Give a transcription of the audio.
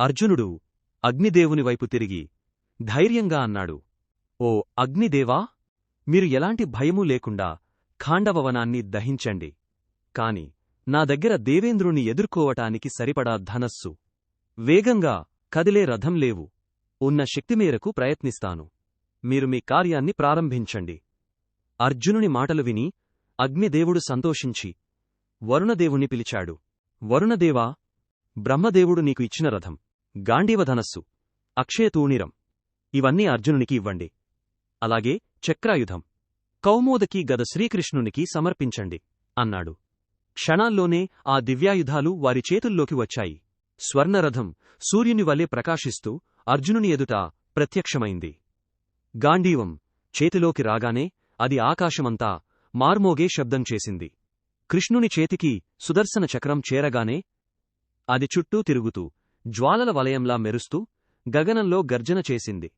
అర్జునుడు అగ్నిదేవుని వైపు తిరిగి ధైర్యంగా అన్నాడు ఓ అగ్నిదేవా మీరు ఎలాంటి భయమూ లేకుండా ఖాండవవనాన్ని దహించండి. కాని నా దగ్గర దేవేంద్రుణ్ణి ఎదుర్కోవటానికి సరిపడా ధనస్సు. వేగంగా కదిలే రథం లేవు. ఉన్న శక్తి మేరకు ప్రయత్నిస్తాను. మీరు మీ కార్యాన్ని ప్రారంభించండి. అర్జునుని మాటలు విని అగ్నిదేవుడు సంతోషించి వరుణదేవుని పిలిచాడు వరుణదేవా బ్రహ్మదేవుడు నీకు ఇచ్చిన రథం. గాంధీవధనస్సు అక్షయతూణిరం. ఇవన్నీ అర్జునునికి ఇవ్వండి. అలాగే చక్రాయుధం. కౌమోదకి గద శ్రీకృష్ణునికి సమర్పించండి అన్నాడు. క్షణాల్లోనే ఆ దివ్యాయుధాలు వారి చేతుల్లోకి వచ్చాయి. స్వర్ణరథం సూర్యుని వలె ప్రకాశిస్తూ అర్జునుని ఎదుట ప్రత్యక్షమైంది. గాంధీవం చేతిలోకి రాగానే అది ఆకాశమంతా మార్మోగే శబ్దం చేసింది. కృష్ణుని చేతికి సుదర్శన చక్రం చేరగానే అది చుట్టూ తిరుగుతూ జ్వాలల వలయంలా మెరుస్తూ గగనంలో గర్జన చేసింది.